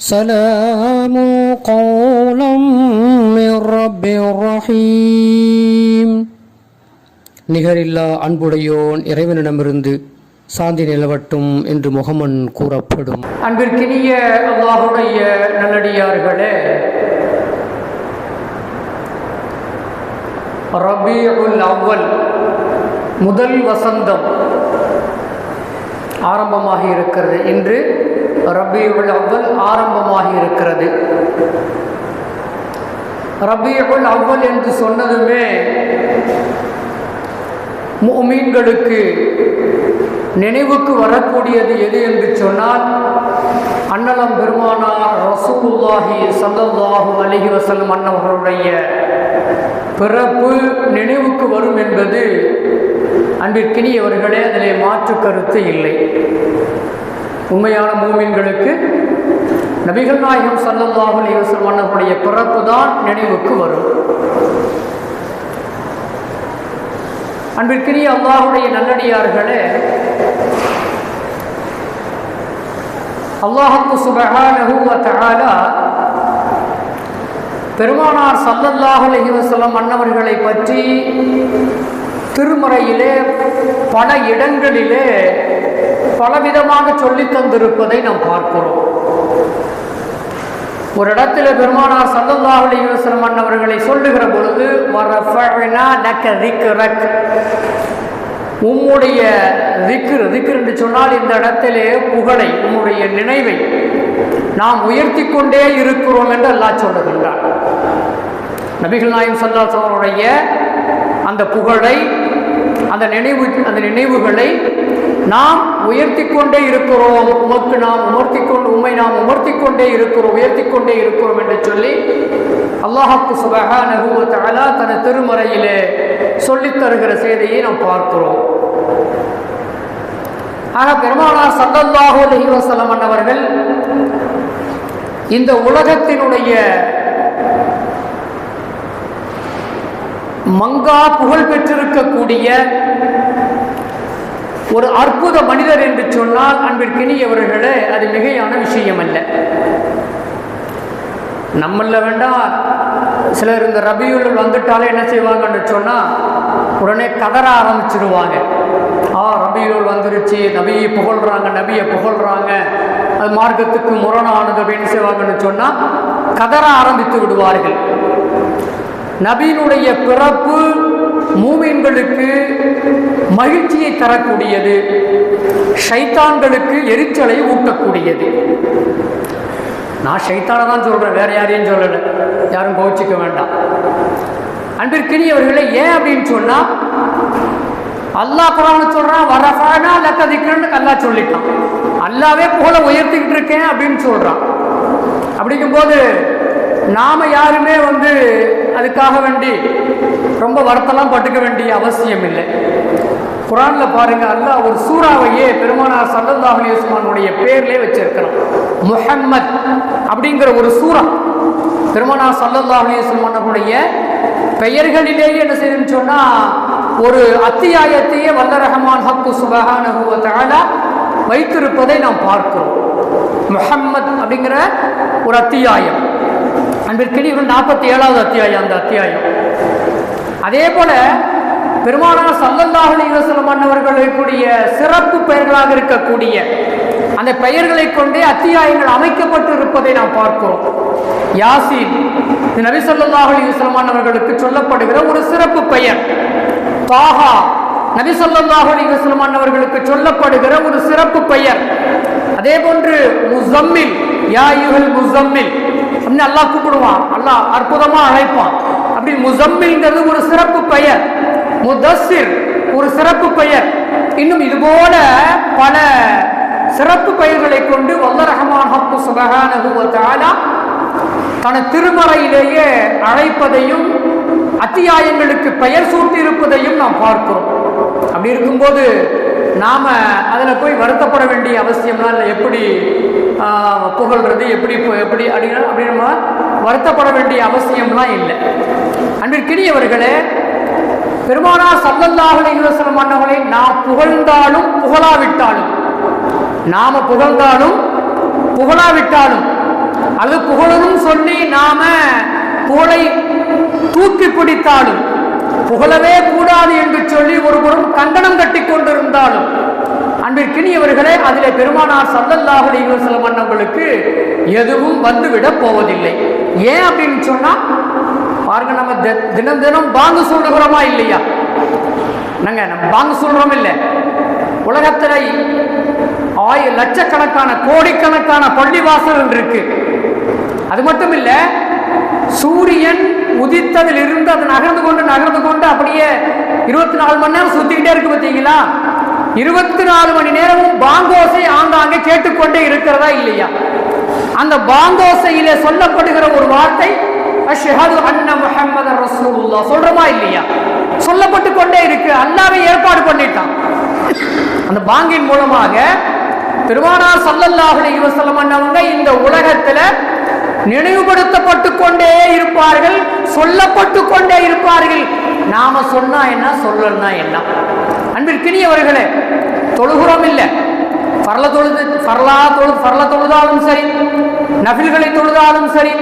سلام قولا من رب رحيم நிகரில்லா அன்புடையோன் இறைவனிடமிருந்து சாந்தி நிலவட்டும் என்று முகமன் கூறப்படும் அன்பிற்கினிய அல்லாஹுடைய நல்லடியார்களே ரபியுல் அவ்வல் முதல் வசந்தம் ஆரம்பமாகி இருக்கிறது இன்று ரபியுல் அவ்வல் ஆரம்பமாகி இருக்கிறது. ரபியுல் அவ்வல் என்று சொன்னதுமே முமீன்களுக்கு நினைவுக்கு வரக்கூடியது எது என்று சொன்னால் அன்னலம் பெருமானார் ரசூல்லாஹி சல்லல்லாஹு அலைஹி வஸல்லம் அன்னவர்களுடைய பிறப்பு நினைவுக்கு வரும் என்பது அன்பிற்கினியவர்களே அதிலே மாற்று கருத்து இல்லை. உண்மையான மூமின்களுக்கு நபிகள் நாயகம் சல்லல்லாஹு அலைஹி மன்னருடைய பிறப்பு தான் நினைவுக்கு வரும். அன்பிற்கினிய அல்லாஹுடைய நல்லடியார்களே அல்லாஹுக்கு சுபஹானஹு பெருமானார் சல்லல்லாஹு அலைஹி மன்னவர்களை பற்றி திருமறையிலே பல இடங்களிலே பலவிதமாக சொல்லித் தந்திருப்பதை நாம் பார்க்கிறோம். ஒரு இடத்துல பெருமானார் சல்லல்லாஹு அலைஹி அண்ணவர்களை சொல்லுகிற பொழுது உம்முடைய திக்ரு திக்ரு என்று சொன்னால் இந்த இடத்திலே புகழை உம்முடைய நினைவை நாம் உயர்த்தி கொண்டே இருக்கிறோம் என்று அல்லாஹ் சொல்லுகின்றார் நபிகள் நாயம் சல்லாஸ் அவருடைய அந்த புகழை அந்த நினைவு அந்த நினைவுகளை நாம் உயர்த்தி கொண்டே இருக்கிறோம். உமக்கு நாம் உமர்த்தி கொண்டு உண்மை நாம் உமர்த்தி கொண்டே இருக்கிறோம். உயர்த்தி கொண்டே இருக்கிறோம் என்று சொல்லி அல்லாஹாக்கு சுபஹானஹு தன திருமறையிலே சொல்லித் தருகிற செய்தியை நாம் பார்க்கிறோம். ஆக பெருமானார் சல்லல்லாஹு அலைஹி வஸல்லம் அவர்கள் இந்த உலகத்தினுடைய மங்கா புகழ் பெற்றிருக்கக்கூடிய ஒரு அற்புத மனிதர் என்று சொன்னால் அன்பிற்கினியவர்களே அது மிகையான விஷயம் அல்ல நம்மள வேண்டாம் சிலர் இந்த ரபியுள் வந்துட்டாலே என்ன செய்வாங்கன்னு சொன்னால் உடனே கதற ஆரம்பிச்சிருவாங்க. ஆ ரபியுள் வந்துருச்சு நபியை புகழ்றாங்க நபியை புகழ்றாங்க அது மார்க்கத்துக்கு முரணானது அப்படின்னு செய்வாங்கன்னு சொன்னால் கதற ஆரம்பித்து விடுவார்கள். நபியினுடைய பிறப்பு மூமின்களுக்கு மகிழ்ச்சியை தரக்கூடியது ஷைத்தான்களுக்கு எரிச்சலை ஊட்டக்கூடியது. நான் ஷைத்தானை தான் சொல்கிறேன் வேற யாரையும் சொல்லலை. யாரும் கோச்சிக்க வேண்டாம். அன்பிற்கினியவர்களை ஏன் அப்படின்னு சொன்னால் அல்லாஹ் குரான் சொல்கிறான் வரஃபானா லக்க அல்லா சொல்லிட்டான். அல்லாவே புகழ உயர்த்திக்கிட்டு இருக்கேன் அப்படின்னு சொல்கிறான் அப்படிங்கும்போது நாம் யாருமே வந்து அதுக்காக வேண்டி ரொம்ப வருத்தலாம் பட்டுக்க வேண்டிய அவசியம் இல்லை குரானில் பாருங்க அல்லாஹ் ஒரு சூறாவையே பெருமானார் சல்லல்லாஹு அலைஹி வஸல்லுடைய பேர்லேயே வச்சிருக்கிறோம் முஹம்மத் அப்படிங்கிற ஒரு சூறா. பெருமானார் சல்லல்லாஹு அலைஹி பெயர்களிலேயே என்ன செய்யுதுன்னு சொன்னால் ஒரு அத்தியாயத்தையே வல்ல ரஹமான் ஹக்கு சுபஹானஹு வைத்திருப்பதை நாம் பார்க்கிறோம். முஹம்மத் அப்படிங்கிற ஒரு அத்தியாயம். அன்பிற்கினி ஒரு நாற்பத்தி ஏழாவது அத்தியாயம் அந்த அத்தியாயம். அதே போல பெருமானார் சல்லல்லாஹு அலைஹி வஸல்லம் சிறப்பு பெயர்களாக இருக்கக்கூடிய அந்த பெயர்களை கொண்டே அத்தியாயங்கள் அமைக்கப்பட்டு இருப்பதை நாம் பார்க்கிறோம். யாசின் நபி ஸல்லல்லாஹு அலைஹி அன்னவர்களுக்கு சொல்லப்படுகிற ஒரு சிறப்பு பெயர். தாஹா நபி ஸல்லல்லாஹு அலைஹி அன்னவர்களுக்கு சொல்லப்படுகிற ஒரு சிறப்பு பெயர். அதே போன்று முசம்மில் யா யுகல் முசம்மில் அப்படின்னு அல்லாஹ் கூப்பிடுவான். அல்லாஹ் அற்புதமாக அழைப்பான். அப்படி முசம்மில்ங்கிறது ஒரு சிறப்பு பெயர். முதஸ்ஸிர் ஒரு சிறப்பு பெயர். இன்னும் இது போல பல சிறப்பு பெயர்களை கொண்டு வல்ல ரஹமான் ஹப்பு சுபஹானஹு வ தஆலா தன திருமறையிலேயே அழைப்பதையும் அத்தியாயங்களுக்கு பெயர் சூட்டியிருப்பதையும் நாம் பார்க்கிறோம். அப்படி இருக்கும்போது நாம் அதில் போய் வருத்தப்பட வேண்டிய அவசியம்லாம் இல்லை. எப்படி புகழ்றது எப்படி எப்படி அப்படின்னா அப்படி நம்ம வருத்தப்பட வேண்டிய அவசியம்லாம் இல்லை. அன்பிற்கினியவர்களே பெருமானா சல்லல்லாஹலை அலைஹி வஸல்லம் நாம் புகழ்ந்தாலும் புகழாவிட்டாலும் நாம புகழ்ந்தாலும் புகழாவிட்டாலும் அல்லது புகழனும் சொல்லி நாம புகழை தூக்கி பிடித்தாலும் புகழவே கூடாது என்று சொல்லி ஒருபுறம் கண்டனம் கட்டி கொண்டிருந்தாலும் அன்பிற்கினியவர்களே அதிலே பெருமானார் சல்லல்லாஹு அலைஹி வஸல்லம் எதுவும் வந்துவிடப் போவதில்லை. ஏன் அப்படின்னு சொன்னா பாருங்க நம்ம தி- தினம் தினம் பாங்கு சொல்லுகிறோமா இல்லையா? நாங்க நம்ம பாங்கு சொல்றோம் இல்லை? உலகத்துல ஆய லட்சக்கணக்கான கோடிக்கணக்கான பள்ளிவாசல் இருக்கு. அது மட்டும் இல்ல சூரியன் உதித்ததில் இருந்து அது நகர்ந்து கொண்டு நகர்ந்து கொண்டு அப்படியே இருபத்தி நாலு மணி நேரம் சுத்திக்கிட்டே இருக்கு பார்த்தீங்களா? இருபத்தி நாலு மணி நேரமும் பாங்கோசை ஆங்காங்கே கேட்டுக்கொண்டே இருக்கிறதா இல்லையா? அந்த பாங்கோசையில சொல்லப்படுகிற ஒரு வார்த்தை அஷ்ஹது அன்ன முஹம்மது ரசூலுல்லாஹ் சொல்றோமா இல்லையா? சொல்லப்பட்டு கொண்டே இருக்கு. அல்லாவே ஏற்பாடு பண்ணிட்டான். அந்த பாங்கின் மூலமாக பெருமானார் ஸல்லல்லாஹு அலைஹி வஸல்லம் அண்ணவங்க இந்த உலகத்துல நினைவுபடுத்தப்பட்டு கொண்டே இருப்பார்கள் சொல்லப்பட்டு கொண்டே இருப்பார்கள். நாம சொன்னா என்ன சொல்லலன்னா என்ன? அன்பிற்கினியவர்களே தொழுகிறோம் இல்லை பரல தொழுது பரலா தொழு பரல தொழுதாலும் சரி நபில்களை தொழுதாலும் சரி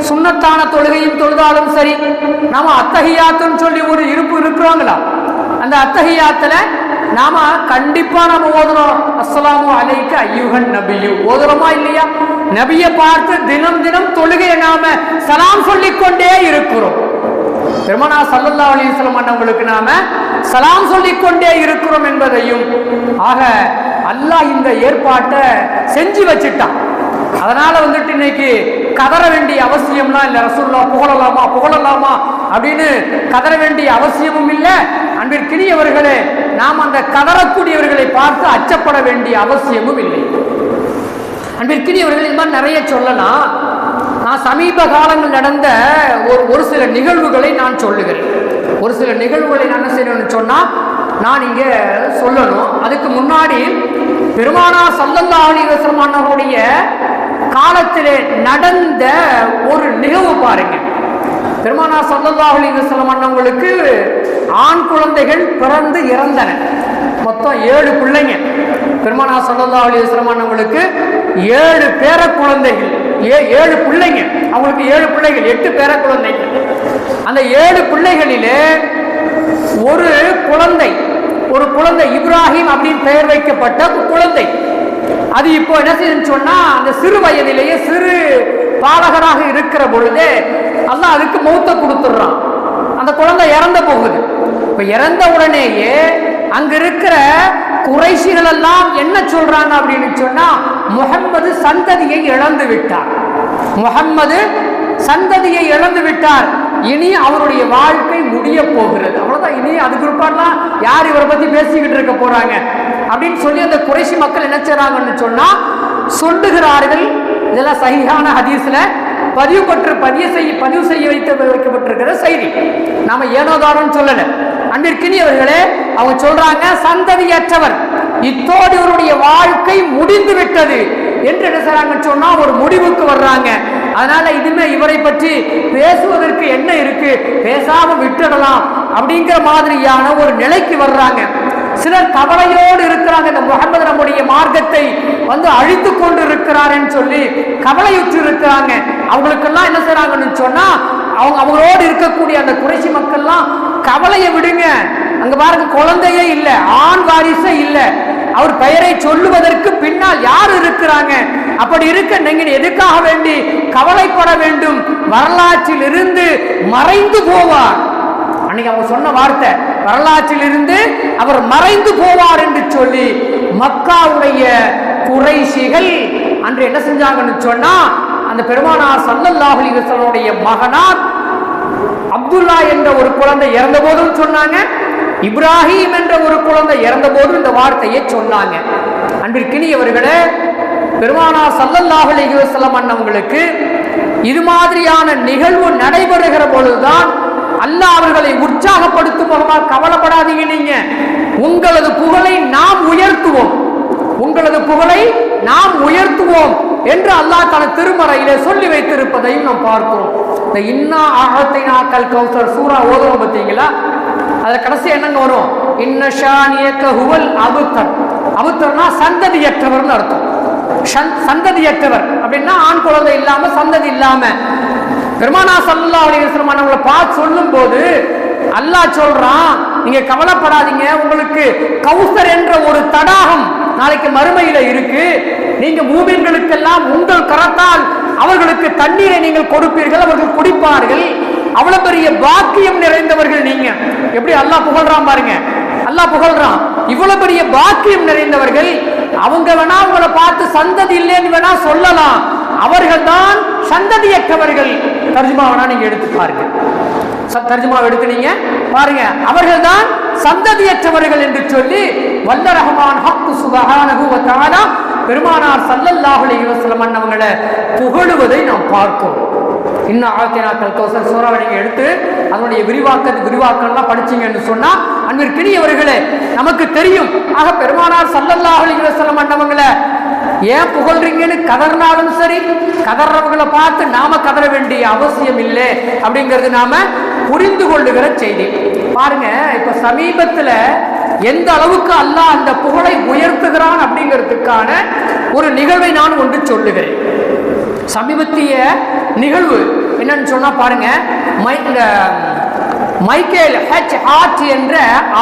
சுண்ணத்தான தொழுகையும் தொழுதாலும் சரி நாம அத்தகையாத்துன்னு சொல்லி ஒரு இருப்பு இருக்கிறோங்களா? அந்த அத்தகையாத்துல நாம கண்டிப்பா நம்ம ஓதுறோம். அஸ்ஸலாமு அலைக்கு ஐயுகன் நபியு. ஓதுறோமா இல்லையா? நபியை பார்த்து தினம் தினம் தொழுகையை நாம சலாம் சொல்லிக்கொண்டே இருக்கிறோம். பெருமனா சல்லல்லா அலிஸ்லம் அண்ணவங்களுக்கு நாம சலாம் சொல்லிக் கொண்டே இருக்கிறோம் என்பதையும் ஆக அல்லாஹ் இந்த ஏற்பாட்டை செஞ்சு வச்சுட்டான். அதனால வந்துட்டு இன்னைக்கு கதற வேண்டிய அவசியம்லாம் இல்லை ரசூல்லா புகழலாமா புகழலாமா அப்படின்னு கதற வேண்டிய அவசியமும் இல்லை. அன்பிற்கினியவர்களே நாம் அந்த கதறக்கூடியவர்களை பார்த்து அச்சப்பட வேண்டிய அவசியமும் இல்லை. அன்பிற்கினியவர்கள் இது மாதிரி நிறைய சொல்லலாம். நான் சமீப காலங்கள் நடந்த ஒரு ஒரு சில நிகழ்வுகளை நான் சொல்லுகிறேன். ஒரு சில நிகழ்வுகளை என்ன செய்யணும்னு சொன்னால் நான் இங்கே சொல்லணும். அதுக்கு முன்னாடி பெருமானா சல்லல்லா அலிவசமானவருடைய காலத்திலே நடந்த ஒரு நிகழ்வு பாருங்க. பெருமானா சல்லல்லாஹு அலைஹி அண்ணவங்களுக்கு ஆண் குழந்தைகள் பிறந்து இறந்தன. மொத்தம் ஏழு பிள்ளைங்க. பெருமானா சல்லல்லாஹு அலைஹி அண்ணவங்களுக்கு ஏழு பேர குழந்தைகள். ஏழு பிள்ளைங்க. அவங்களுக்கு ஏழு பிள்ளைகள் எட்டு பேர குழந்தைகள் அந்த ஏழு பிள்ளைகளிலே ஒரு குழந்தை ஒரு குழந்தை இப்ராஹிம் அப்படின்னு பெயர் வைக்கப்பட்ட குழந்தை. அது இப்போ என்ன செய்யுதுன்னு சொன்னா அந்த சிறு வயதிலேயே சிறு பாலகராக இருக்கிற பொழுதே அல்லாஹ் அதுக்கு மௌத்த கொடுத்துடுறான். அந்த குழந்தை இறந்து போகுது. இப்ப இறந்த உடனேயே அங்க இருக்கிற குறைஷிகள் எல்லாம் என்ன சொல்றாங்க அப்படின்னு சொன்னா முகம்மது சந்ததியை இழந்து விட்டார். முகம்மது சந்ததியை இழந்து விட்டார். இனி அவருடைய வாழ்க்கை முடிய போகிறது. அவ்வளவுதான். இனி அது பிற்பாடுலாம் யார் இவரை பத்தி பேசிக்கிட்டு இருக்க போறாங்க? அப்படின்னு சொல்லி அந்த குறைசி மக்கள் என்ன செய்றாங்கன்னு சொன்னா சொல்லுகிறார்கள். இதெல்லாம் சகிஹான ஹதீஸ்ல பதிவு பற்று பதிவு செய்ய பதிவு செய்ய வைத்து வைக்கப்பட்டிருக்கிற செய்தி. நாம ஏனோதாரம் சொல்லலை. அன்பிற்கினியவர்களே அவங்க சொல்றாங்க சந்ததியற்றவர். இத்தோடு இவருடைய வாழ்க்கை முடிந்து விட்டது என்று என்ன செய்றாங்கன்னு சொன்னா ஒரு முடிவுக்கு வர்றாங்க. அதனால இதுமே இவரை பற்றி பேசுவதற்கு என்ன இருக்கு? பேசாம விட்டுடலாம் அப்படிங்கிற மாதிரியான ஒரு நிலைக்கு வர்றாங்க. சிலர் கவலையோடு இருக்கிறாங்க. இந்த முகமது நம்முடைய மார்க்கத்தை வந்து அழித்து கொண்டு இருக்கிறாருன்னு சொல்லி கவலையுற்று இருக்கிறாங்க அவங்களுக்கெல்லாம் என்ன செய்றாங்கன்னு சொன்னா அவங்க அவங்களோடு இருக்கக்கூடிய அந்த குறைசி மக்கள்லாம் கவலையை விடுங்க. அங்க பாருங்க குழந்தையே இல்லை ஆண் வாரிசே இல்லை. அவர் பெயரை சொல்லுவதற்கு பின்னால் யார் இருக்கிறாங்க? அப்படி இருக்க நீங்க எதுக்காக வேண்டி கவலைப்பட வேண்டும்? வரலாற்றில் இருந்து மறைந்து போவார். அன்னைக்கு அவங்க சொன்ன வார்த்தை வரலாற்றில் இருந்து அவர் மறைந்து போவார் என்று சொல்லி மக்காவுடைய குறைசிகள் அன்று என்ன செஞ்சாங்கன்னு சொன்னா அந்த பெருமானார் சல்லல்லாஹு அலிவசனுடைய மகனார் அப்துல்லா என்ற ஒரு குழந்தை இறந்த போதும் சொன்னாங்க இப்ராஹிம் என்ற ஒரு குழந்தை இறந்த போதும் இந்த வார்த்தையை சொன்னாங்க. அன்பிற்கினியவர்களே பெருமானார் சல்லல்லாஹு அலைஹி வஸல்லம் அண்ணவங்களுக்கு இது மாதிரியான நிகழ்வு நடைபெறுகிற பொழுதுதான் அல்லாஹ் அவர்களை உற்சாகப்படுத்தும் முகமா கவலைப்படாதீங்க நீங்க. உங்களது புகழை நாம் உயர்த்துவோம். உங்களது புகழை நாம் உயர்த்துவோம். என்று அல்லாஹ் தன திருமறையிலே சொல்லி வைத்திருப்பதையும் நாம் பார்க்கிறோம். இந்த இன்னா ஆகத்தை நாக்கல் கௌசர் சூரா ஓதுவோம் பார்த்தீங்களா? அதுல கடைசி என்னங்க வரும். இன்னஷானியக்க ஹுவல் அபுத்தர். அபுத்தர்னா சந்ததியற்றவர்னு அர்த்தம். சந்- சந்ததியற்றவர். அப்படின்னா ஆண் குழந்தை இல்லாம சந்ததி இல்லாம. பெருமானா சல்லா அலிஸ்லம் அவங்களை பார்த்து சொல்லும் போது அல்லாஹ் சொல்றான் நீங்க கவலைப்படாதீங்க. உங்களுக்கு கௌசர் என்ற ஒரு தடாகம் நாளைக்கு மறுமையில இருக்கு. நீங்க மூமின்களுக்கெல்லாம் உங்கள் கரத்தால் அவர்களுக்கு தண்ணீரை நீங்கள் கொடுப்பீர்கள் அவர்கள் குடிப்பார்கள். அவ்வளவு பெரிய பாக்கியம் நிறைந்தவர்கள் நீங்க. எப்படி அல்லா புகழ்றான் பாருங்க. அல்லா புகழ்றான். இவ்வளவு பெரிய பாக்கியம் நிறைந்தவர்கள் அவங்க வேணா உங்களை பார்த்து சந்ததி இல்லைன்னு வேணா சொல்லலாம். அவர்கள் தான் சந்ததியற்றவர்கள். தர்ஜுமா வேணா நீங்க எடுத்து பாருங்க. ச- தர்ஜுமாவை எடுத்து நீங்க பாருங்க. அவர்கள் தான் சந்ததியற்றவர்கள் என்று சொல்லி வல்ல ரஹமான் ஹக்கு சுபஹானஹு பெருமானார் சல்லல்லாஹுலி அலைஹி அவங்களை புகழுவதை நாம் பார்க்கிறோம். இன்னும் ஆத்தினாக்கள் கௌசர் சூறாவை எடுத்து அதனுடைய விரிவாக்க விரிவாக்கம்லாம் படிச்சீங்கன்னு சொன்னா அன்பிற்கினியவர்களே நமக்கு தெரியும். ஆக பெருமானார் சல்லல்லாஹுலி வசலம் அண்ணவங்களை ஏன் புகழ்றீங்கன்னு கதறினாலும் சரி கதறவங்களை பார்த்து நாம கதற வேண்டிய அவசியம் இல்லை. அப்படிங்கிறது நாம புரிந்து கொள்ளுகிற செய்தி. பாருங்க இப்ப சமீபத்துல எந்த அளவுக்கு அல்லாஹ் அந்த புகழை உயர்த்துகிறான் அப்படிங்கிறதுக்கான ஒரு நிகழ்வை நான் ஒன்று சொல்லுகிறேன். சமீபத்திய நிகழ்வு என்னன்னு சொன்னா பாருங்க மை இந்த மைக்கேல் ஹெச் ஹார்ட் என்ற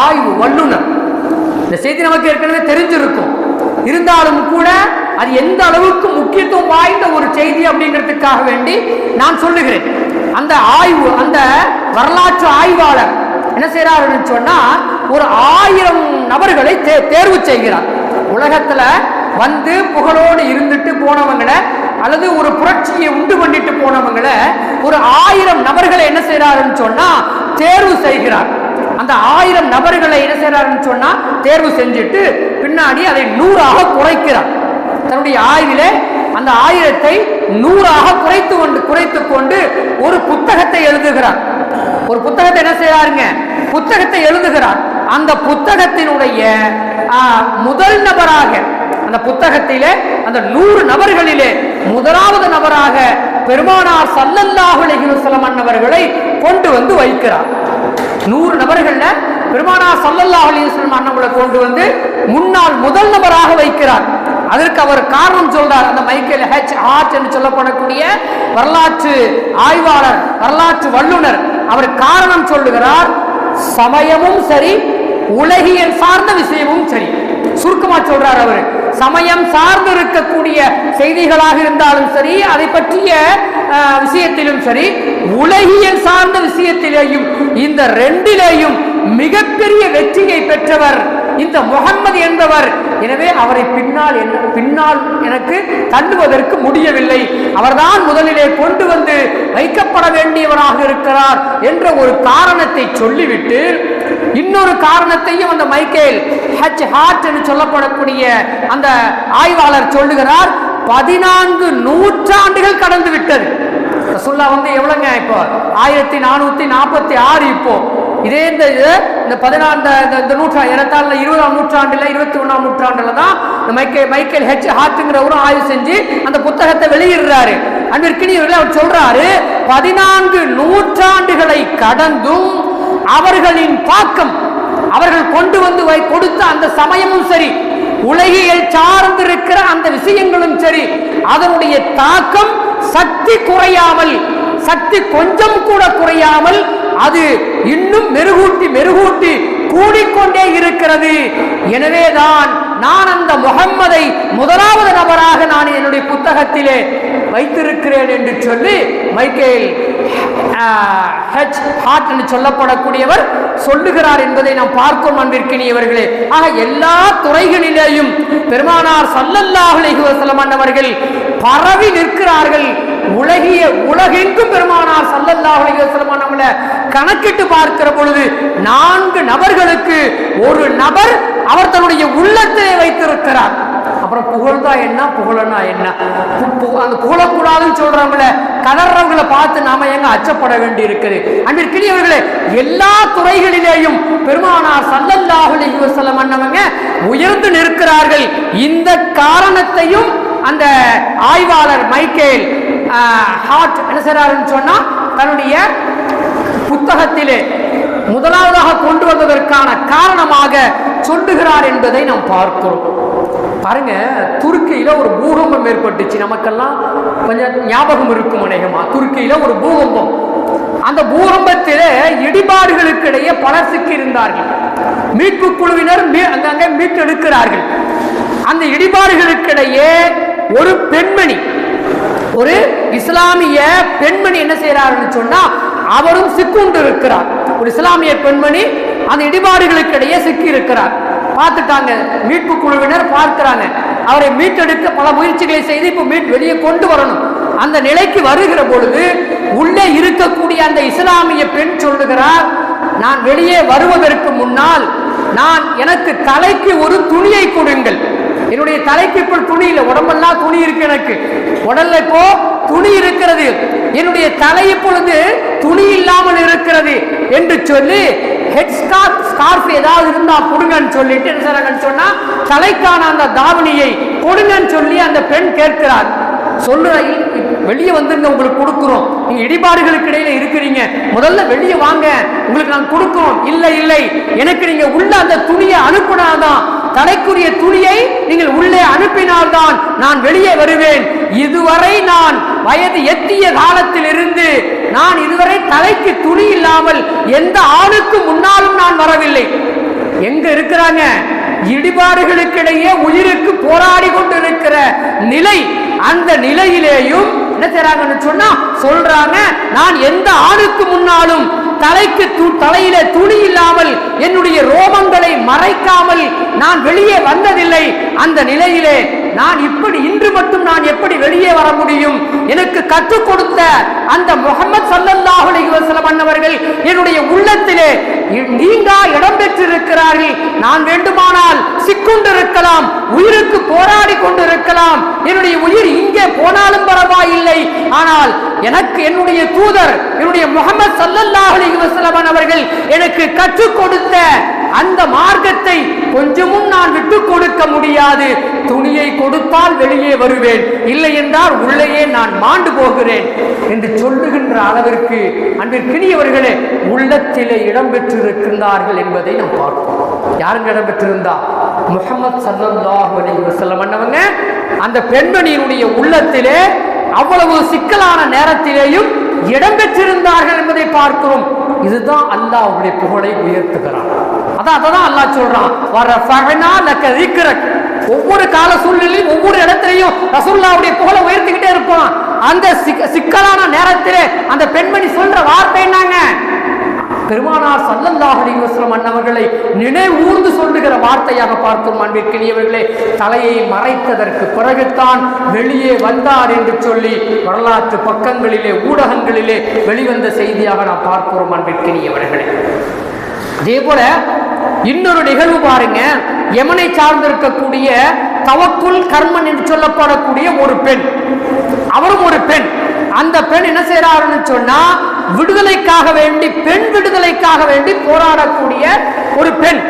ஆய்வு வல்லுநர். இந்த செய்தி நமக்கு ஏற்கனவே தெரிஞ்சிருக்கும். இருந்தாலும் கூட அது எந்த அளவுக்கு முக்கியத்துவம் வாய்ந்த ஒரு செய்தி அப்படிங்கிறதுக்காக வேண்டி நான் சொல்லுகிறேன். அந்த ஆய்வு அந்த வரலாற்று ஆய்வாளர் என்ன செய்கிறாருன்னு சொன்னா ஒரு ஆயிரம் நபர்களை தே- தேர்வு செய்கிறார். உலகத்துல வந்து புகழோடு இருந்துட்டு போனவங்களை அல்லது ஒரு புரட்சியை உண்டு பண்ணிட்டு போனவங்களை ஒரு ஆயிரம் நபர்களை என்ன செய்யறாருன்னு சொன்னா தேர்வு செய்கிறார். அந்த ஆயிரம் நபர்களை என்ன செய்யறாருன்னு சொன்னா தேர்வு செஞ்சுட்டு பின்னாடி அதை நூறாக குறைக்கிறார். தன்னுடைய ஆய்விலே அந்த ஆயிரத்தை நூறாக குறைத்து கொண்டு குறைத்து கொண்டு ஒரு புத்தகத்தை எழுதுகிறார். ஒரு புத்தகத்தை என்ன செய்யறாருங்க புத்தகத்தை எழுதுகிறார். அந்த புத்தகத்தினுடைய ஆ, முதல் நபராக அந்த புத்தகத்திலே அந்த நூறு நபர்களிலே முதலாவது நபராக பெருமானார் சல்லல்லாஹு அலைஹி அன்னவர்களை கொண்டு வந்து வைக்கிறார். நூறு நபர்கள்ல பெருமானார் சல்லல்லாஹு அலைஹி கொண்டு வந்து முன்னால் முதல் நபராக வைக்கிறார். அதற்கு அவர் காரணம் சொல்றார். அந்த மைக்கேல் ஹெச் ஹார்ட் என்று சொல்லப்படக்கூடிய வரலாற்று ஆய்வாளர் வரலாற்று வல்லுனர் அவர் காரணம் சொல்லுகிறார் சமயமும் சரி உலகியல் சார்ந்த விஷயமும் சரி. சுருக்கமா சொல்றார் அவர். சமயம் சார்ந்து இருக்கக்கூடிய செய்திகளாக இருந்தாலும் சரி அதை பற்றிய விஷயத்திலும் சரி உலகியல் சார்ந்த விஷயத்திலேயும் இந்த ரெண்டிலேயும் மிகப்பெரிய வெற்றியை பெற்றவர் இந்த முகம்மது என்பவர். எனவே அவரை பின்னால் என்ன பின்னால் எனக்கு தள்ளுவதற்கு முடியவில்லை. அவர்தான் முதலிலே கொண்டு வந்து வைக்கப்பட வேண்டியவராக இருக்கிறார் என்ற ஒரு காரணத்தை சொல்லிவிட்டு இன்னொரு காரணத்தையும் அந்த மைக்கேல் ஹச் ஹார்ட் என்று சொல்லப்படக்கூடிய அந்த ஆய்வாளர் சொல்லுகிறார் பதினான்கு நூற்றாண்டுகள் கடந்து விட்டது. ரசூல்லா வந்து எவ்வளவுங்க இப்போ? ஆயிரத்தி நானூத்தி நாற்பத்தி ஆறு இப்போ. இதே இந்த இது இந்த பதினாறு இந்த நூற்றா ஏறத்தாழ இருபதாம் நூற்றாண்டுல இருபத்தி ஒன்றாம் நூற்றாண்டுல தான் இந்த மைக்கேல் மைக்கேல் ஹெச் ஹார்ட்டுங்கிறவரும் ஆய்வு செஞ்சு அந்த புத்தகத்தை வெளியிடுறாரு. அன்பிற்கினியவர்கள் அவர் சொல்றாரு பதினான்கு நூற்றாண்டுகளை கடந்தும் அவர்களின் தாக்கம் அவர்கள் கொண்டு வந்து வை கொடுத்த அந்த சமயமும் சரி உலகியல் சார்ந்திருக்கிற அந்த விஷயங்களும் சரி அதனுடைய தாக்கம் சக்தி குறையாமல் சக்தி கொஞ்சம் கூட குறையாமல் அது இன்னும் மெருகூட்டி மெருகூட்டி கூடிக்கொண்டே இருக்கிறது. எனவேதான் நான் அந்த முகம்மதை முதலாவது நபராக நான் என்னுடைய புத்தகத்திலே வைத்திருக்கிறேன் என்று சொல்லி மைக்கேல் ஹெச் ஹார்ட் என்று சொல்லப்படக்கூடியவர் சொல்லுகிறார் என்பதை நாம் பார்க்கும் அன்பிற்கினியவர்களே ஆக எல்லா துறைகளிலேயும் பெருமானார் சல்லல்லாஹு அலைஹி அன்னவர்கள் பரவி நிற்கிறார்கள். உலகிய உலகெங்கும் பெருமானார் சல்லல்லாஹு அலைஹி வஸல்லம் கணக்கிட்டு பார்க்கிற பொழுது நான்கு நபர்களுக்கு ஒரு நபர் அவர் தன்னுடைய உள்ளத்திலே வைத்திருக்கிறார். அப்புறம் புகழ்ந்தா என்ன புகழனா என்ன? அந்த புகழக்கூடாதுன்னு சொல்றவங்கள கதறவங்களை பார்த்து நாம எங்க அச்சப்பட வேண்டி இருக்குது அன்பிற்கினியவர்களே எல்லா துறைகளிலேயும் பெருமானார் சல்லல்லாஹுலி அலைஹி அண்ணவங்க அன்னவங்க உயர்ந்து நிற்கிறார்கள். இந்த காரணத்தையும் அந்த ஆய்வாளர் மைக்கேல் ஹார்ட் என்ன செய்றாருன்னு சொன்னா தன்னுடைய புத்தகத்திலே முதலாவதாக கொண்டு வந்ததற்கான காரணமாக சொல்லுகிறார் என்பதை நாம் பார்க்கிறோம். பாருங்க துருக்கியில ஒரு பூகம்பம் ஏற்பட்டுச்சு. நமக்கெல்லாம் கொஞ்சம் ஞாபகம் இருக்கும் அநேகமா. துருக்கியில ஒரு பூகம்பம். அந்த பூகம்பத்திலே இடிபாடுகளுக்கு இடையே பலர் சிக்கி இருந்தார்கள் மீட்பு குழுவினர் அங்கங்கே மீட்டெடுக்கிறார்கள். அந்த இடிபாடுகளுக்கிடையே ஒரு பெண்மணி ஒரு இஸ்லாமிய பெண்மணி என்ன செய்யறாருன்னு சொன்னா அவரும் சிக்குண்டிருக்கிறார். ஒரு இஸ்லாமிய பெண்மணி அந்த இடிபாடுகளுக்கு இடையே சிக்கி இருக்கிறார் பார்த்துட்டாங்க. மீட்பு குழுவினர் பார்க்கிறாங்க. அவரை மீட்டெடுக்க பல முயற்சிகளை செய்து இப்போ மீட் வெளியே கொண்டு வரணும். அந்த நிலைக்கு வருகிற பொழுது உள்ளே இருக்கக்கூடிய அந்த இஸ்லாமிய பெண் சொல்லுகிறார் நான் வெளியே வருவதற்கு முன்னால் நான் எனக்கு தலைக்கு ஒரு துணியை கொடுங்கள். என்னுடைய தலைக்கு இப்போ துணி இல்லை. உடம்பெல்லாம் துணி இருக்கு எனக்கு. உடல்ல இப்போ துணி இருக்கிறது. என்னுடைய தலை இப்பொழுது துணி இல்லாமல் இருக்கிறது என்று சொல்லி ஹெட் ஸ்கார்ஃப் ஸ்கார்ஃப் ஏதாவது இருந்தா கொடுங்கன்னு சொல்லிட்டு என்ன சொன்னா தலைக்கான அந்த தாவணியை கொடுங்கன்னு சொல்லி அந்த பெண் கேட்கிறார். சொல்லுற வெளியே வந்துருங்க உங்களுக்கு கொடுக்குறோம். நீங்க இடிபாடுகளுக்கு இடையில இருக்கிறீங்க. முதல்ல வெளியே வாங்க. உங்களுக்கு நான் கொடுக்கிறோம். இல்லை இல்லை. எனக்கு நீங்க உள்ள அந்த துணியை அனுப்பினாதான் தலைக்குரிய துணியை நீங்கள் உள்ளே அனுப்பினால்தான் நான் வெளியே வருவேன். இதுவரை நான் வயது எத்திய காலத்தில் இருந்து நான் இதுவரை தலைக்கு துணி இல்லாமல் எந்த ஆணுக்கு முன்னாலும் நான் வரவில்லை. எங்க இருக்கிறாங்க? இடிபாடுகளுக்கிடையே உயிருக்கு போராடி கொண்டிருக்கிற நிலை அந்த நிலையிலேயும் என்ன செய்றாங்கன்னு சொன்னா சொல்றாங்க நான் எந்த ஆணுக்கு முன்னாலும் தலைக்கு தலையில துணி இல்லாமல் என்னுடைய ரோமங்களை மறைக்காமல் நான் வெளியே வந்ததில்லை. அந்த நிலையிலே நான் இப்படி இன்று மட்டும் நான் எப்படி வெளியே வர முடியும்? எனக்கு கற்றுக் கொடுத்த அந்த முகமது சல்லல்லாஹு அலைஹி அண்ணவர்கள் என்னுடைய உள்ளத்திலே நீங்கா இடம் பெற்றிருக்கிறார்கள். நான் வேண்டுமானால் சிக்கொண்டிருக்கலாம் உயிருக்கு போராடி கொண்டிருக்கலாம். என்னுடைய உயிர் இங்கே போனாலும் பரவாயில்லை. ஆனால் எனக்கு என்னுடைய தூதர் என்னுடைய முகமது சல்லல்லாஹ் அலைஹி அவர்கள் எனக்கு கற்றுக் கொடுத்த அந்த மார்க்கத்தை கொஞ்சமும் நான் விட்டு கொடுக்க முடியாது. துணியை கொடுத்தால் வெளியே வருவேன். இல்லை என்றால் உள்ளேயே நான் மாண்டு போகிறேன் என்று சொல்லுகின்ற அளவிற்கு அன்பிற்கினியவர்களே உள்ளத்திலே இடம் பெற்றிருக்கின்றார்கள் என்பதை நாம் பார்ப்போம். யாருங்க இடம் பெற்றிருந்தா முகமது சல்லாஹ் அலி வஸல்லம் அன்னவங்க அந்த பெண்மணியினுடைய உள்ளத்திலே அவ்வளவு சிக்கலான நேரத்திலேயும் இடம்பெற்றிருந்தார்கள் என்பதை பார்க்கிறோம். இதுதான் அல்லாஹ் அவருடைய புகழை உயர்த்துகிறான். அதான் அதான் அல்லாஹ் சொல்றான். வரஃபஅனா லக திக்ரக் ஒவ்வொரு கால சூழ்நிலையும் ஒவ்வொரு இடத்திலையும் ரசூல்லாவுடைய புகழை உயர்த்திக்கிட்டே இருப்பான். அந்த சிக்க- சிக்கலான நேரத்திலே அந்த பெண்மணி சொல்ற வார்த்தை என்னங்க? பெருமானார் சல்லல்லாஹலி வஸ்லம் அண்ணவர்களை நினைவூர்ந்து சொல்லுகிற வார்த்தையாக பார்க்கும் அன்பிற்கினியவர்களே தலையை மறைத்ததற்கு பிறகுதான் வெளியே வந்தார் என்று சொல்லி வரலாற்று பக்கங்களிலே ஊடகங்களிலே வெளிவந்த செய்தியாக நாம் பார்க்கிறோம் அன்பிற்கினியவர்களே. அதே போல இன்னொரு நிகழ்வு பாருங்க. யமனை சார்ந்திருக்கக்கூடிய தவக்குள் கர்மன் என்று சொல்லப்படக்கூடிய ஒரு பெண். அவரும் ஒரு பெண். அந்த பெண் என்ன செய்யறாருன்னு சொன்னா விடுதலைக்காக வேண்டி பெண் விடுதலைக்காக வேண்டி போராடக்கூடிய ஒரு பெண்.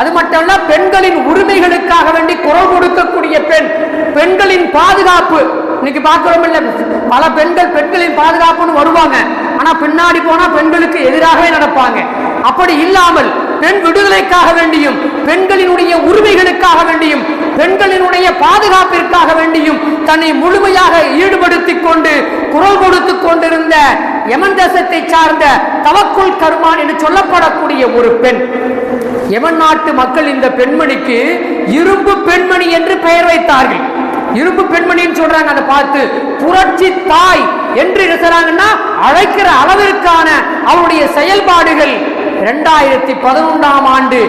அது மட்டும் பெண்களின் உரிமைகளுக்காக வேண்டி குரல் கொடுக்கக்கூடிய பெண். பெண்களின் பாதுகாப்பு. இன்னைக்கு பார்க்கிறோம் இல்ல பல பெண்கள் பெண்களின் பாதுகாப்புன்னு வருவாங்க. ஆனா பின்னாடி போனா பெண்களுக்கு எதிராகவே நடப்பாங்க. அப்படி இல்லாமல் பெண் விடுதலைக்காக வேண்டியும் பெண்களினுடைய உரிமைகளுக்காக வேண்டியும் பெண்களினுடைய பாதுகாப்பிற்காக வேண்டியும் தன்னை முழுமையாக ஈடுபடுத்திக் கொண்டு குரல் கொடுத்துக் கொண்டிருந்த யமன் தேசத்தை சார்ந்த தவக்குல் கர்மான் என்று சொல்லப்படக்கூடிய ஒரு பெண். யமன் நாட்டு மக்கள் இந்த பெண்மணிக்கு இரும்பு பெண்மணி என்று பெயர் வைத்தார்கள். இரும்பு பெண்மணின்னு சொல்றாங்க அதை பார்த்து புரட்சி தாய் என்று இருக்கிறாங்கன்னா அழைக்கிற அளவிற்கான அவருடைய செயல்பாடுகள் இரண்டாயிரத்தி பதினொன்றாம் ஆண்டு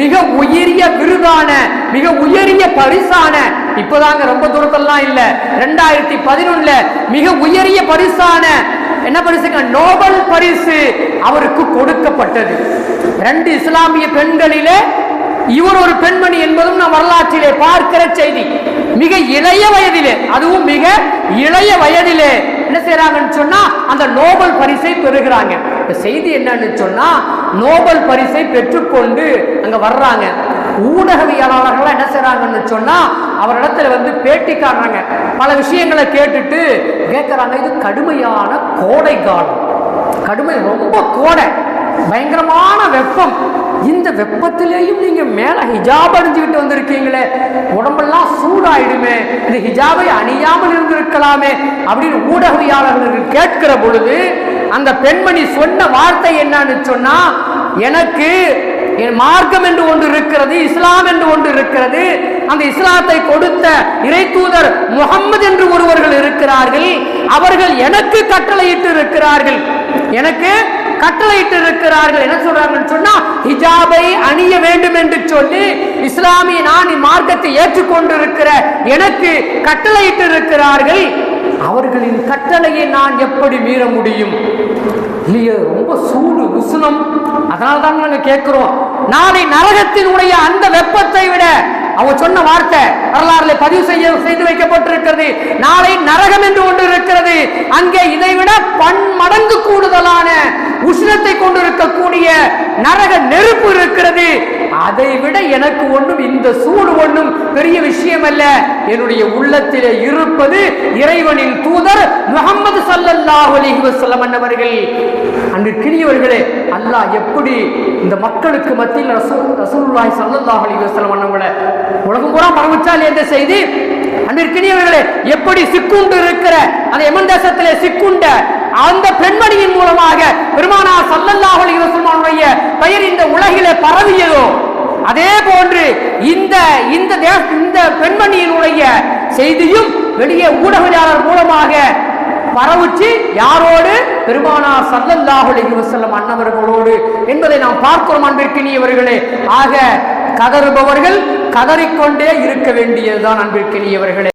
மிக உயரிய விருதான மிக உயரிய பரிசான இப்போதாங்க ரொம்ப தூரத்தெல்லாம் இல்ல ரெண்டாயிரத்தி பதினொன்னுல மிக உயரிய பரிசான என்ன பரிசுங்க? நோபல் பரிசு அவருக்கு கொடுக்கப்பட்டது. ரெண்டு இஸ்லாமிய பெண்களிலே இவர் ஒரு பெண்மணி என்பதும் நம் வரலாற்றிலே பார்க்கிற செய்தி. மிக இளைய வயதிலே அதுவும் மிக இளைய வயதிலே என்ன செய்யறாங்கன்னு சொன்னா அந்த நோபல் பரிசை பெறுகிறாங்க. இந்த செய்தி என்னன்னு சொன்னா நோபல் பரிசை பெற்றுக்கொண்டு அங்க வர்றாங்க. ஊடகவியலாளர்கள் என்ன செய்றாங்கன்னு சொன்னா அவரிடத்துல வந்து பேட்டி காடுறாங்க பல விஷயங்களை கேட்டுட்டு கேட்கறாங்க இது கடுமையான கோடை காலம். கடுமை ரொம்ப கோடை. பயங்கரமான வெப்பம். இந்த வெப்பத்திலேயும் நீங்க மேல ஹிஜாப் அணிஞ்சுக்கிட்டு வந்திருக்கீங்களே. உடம்பெல்லாம் சூடாயிடுமே. இந்த ஹிஜாபை அணியாமல் இருந்திருக்கலாமே அப்படின்னு ஊடகவியாளர்கள் கேட்கிற பொழுது அந்த பெண்மணி சொன்ன வார்த்தை என்னன்னு சொன்னா எனக்கு மார்க்கம் என்று ஒன்று இருக்கிறது இஸ்லாம் என்று ஒன்று இருக்கிறது. அந்த இஸ்லாத்தை கொடுத்த இறை தூதர் முகம்மது என்று ஒருவர்கள் இருக்கிறார்கள். அவர்கள் எனக்கு கட்டளையிட்டு இருக்கிறார்கள். எனக்கு கட்டளையிட்டு இருக்கிறார்கள். என்ன சொல்றாங்கன்னு சொன்னா ஹிஜாபை அணிய வேண்டும் என்று சொல்லி இஸ்லாமிய நான் மார்க்கத்தை ஏற்றுக்கொண்டிருக்கிற எனக்கு கட்டளையிட்டு இருக்கிறார்கள். அவர்களின் கட்டளையை நான் எப்படி மீற முடியும்? இல்லையே ரொம்ப சூடு உஷ்ணம். அதனால தான் நாங்கள் கேட்கிறோம். நாளை நரகத்தினுடைய அந்த வெப்பத்தை விட அவன் சொன்ன வார்த்தை வரலாறுல பதிவு செய்ய செய்து வைக்கப்பட்டிருக்கிறது. நாளை நரகம் என்று ஒன்று இருக்கிறது. அங்கே இதைவிட பன்மடங்கு கூடுதலான உஷ்ணத்தை கொண்டிருக்கக்கூடிய நரக நெருப்பு இருக்கிறது. அதை விட எனக்கு ஒன்றும் இந்த சூடு ஒன்றும் பெரிய விஷயம் அல்ல என்னுடைய உள்ளத்திலே இருப்பது இறைவனின் தூதர் முகமது சல்லல்லாஹு அலைஹி வஸல்லம் அன்னவர்கள். அன்பிற்கினியவர்களே அல்லாஹ் எப்படி இந்த மக்களுக்கு மத்தியில் ரசூல் ரசூலுல்லாஹி ஸல்லல்லாஹு அலைஹி வஸல்லம் உலகம் பூரா பரவுச்சால் எந்த செய்தி? அன்பிற்கினியவர்களே எப்படி சிக்குண்டு இருக்கிற அந்த எமன் தேசத்திலே சிக்குண்ட அந்த பெண்மணியின் மூலமாக பெருமானா சல்லல்லாஹு அலைஹி வஸல்லமுடைய பெயர் இந்த உலகிலே பரவியதோ? அதே போன்று இந்த இந்த இந்த பெண்மணியினுடைய செய்தியும் வெளியே ஊடகவியலாளர் மூலமாக பரவுச்சு. யாரோடு? பெருமானா சல்லல்லாஹு அலைஹி வஸல்லம் அன்னவர்களோடு என்பதை நாம் பார்க்கிறோம் அன்பிற்கினியவர்களே. ஆக கதறுபவர்கள் கதறிக்கொண்டே இருக்க வேண்டியதுதான் அன்பிற்கினியவர்களே.